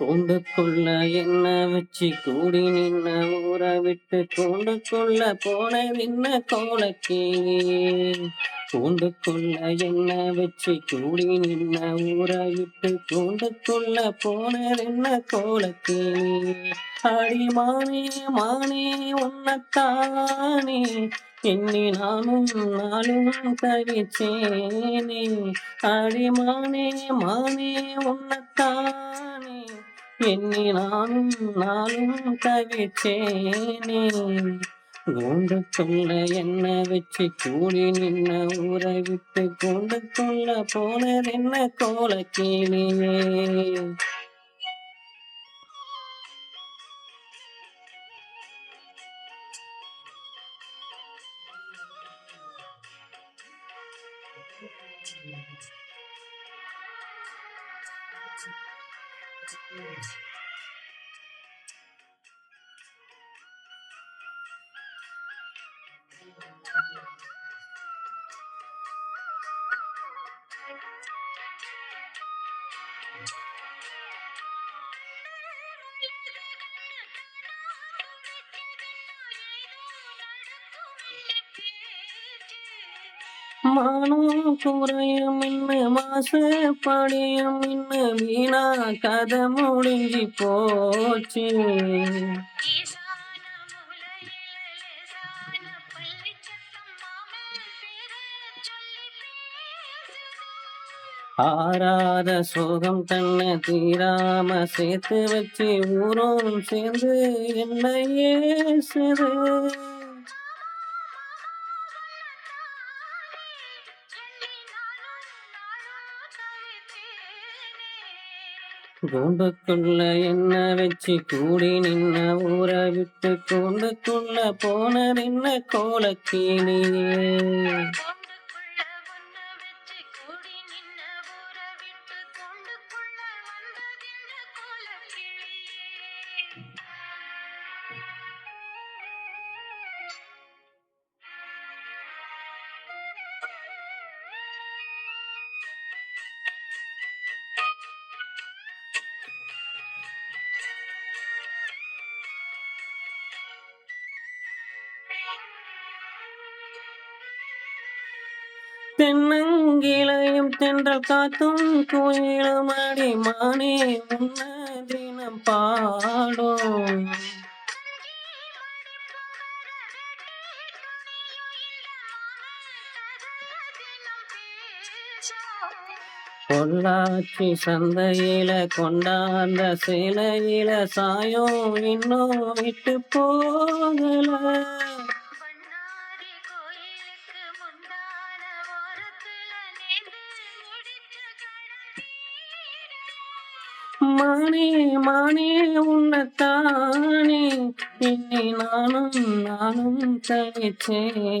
கூண்டுக்குள்ள என்ன வச்சு கூடி நின்ன ஊற விட்டு கூண்டுக்குள்ள போன நின்ன கோலக்கே. கூண்டுக்குள்ள என்ன வச்சு கூடி நின்ன ஊற விட்டு கூண்டுக்குள்ள போன நின்ன கோலக்கே. அடி மானே மானே உன்னத்தானே. எண்ணி நானும் நாளும் தவிச்சேனே. அடிமானே மானே உன்னத்தானே எண்ணி நானும் நாளும் தவிச்சேனே. கூண்டுக்குள்ள என்ன வச்சு கூடி நின்ன ஊரை விட்டு கூண்டுக்குள்ள போனது என்ன கோலக்கீழியே மானம் குறையும் இன்ன மாசு படியும் இன்ன வீணா கதை முடிஞ்சு போச்சு. ஆறாத சோகம் தன்னை தீராம சேர்த்து வச்சு ஊரும் சேர்ந்து என்னையே சிறு கூண்டுக்குள்ள என்ன வச்சு கூடி நின்ன ஊரை விட்டு கூண்டுக்குள்ள போன நின்ன கோலக்கீழியே தென்னங்கிளையும் தென்றல் காத்தும் குயிலும் அடி மானே முன்ன தினம் பாடும். பொள்ளாச்சி சந்தையில கொண்டாந்த சிலையில சாயம் இன்னும் விட்டு போகல. மானே மானே உன்னத்தானே. இன்னி நானும் நானும் தவிச்சேனே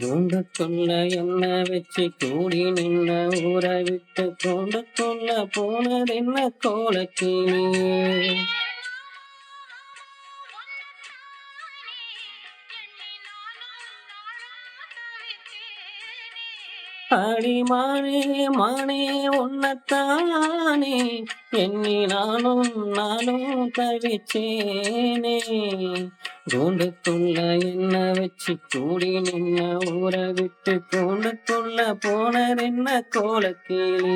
கூண்டுக்குள்ள என்ன வச்சு கூடி நின்ன ஊரை விட்டு கூண்டுக்குள்ள போனது என்ன கோலக்கிளியே அடி மானே மானே உன்னத்தானே. எண்ணி நானும் நானும் தவிச்சேனே. கூண்டுக்குள்ள என்ன வச்சு கூடி நின்ன ஊரை விட்டு கூண்டுக்குள்ள போனது என்ன கோலக்கீழே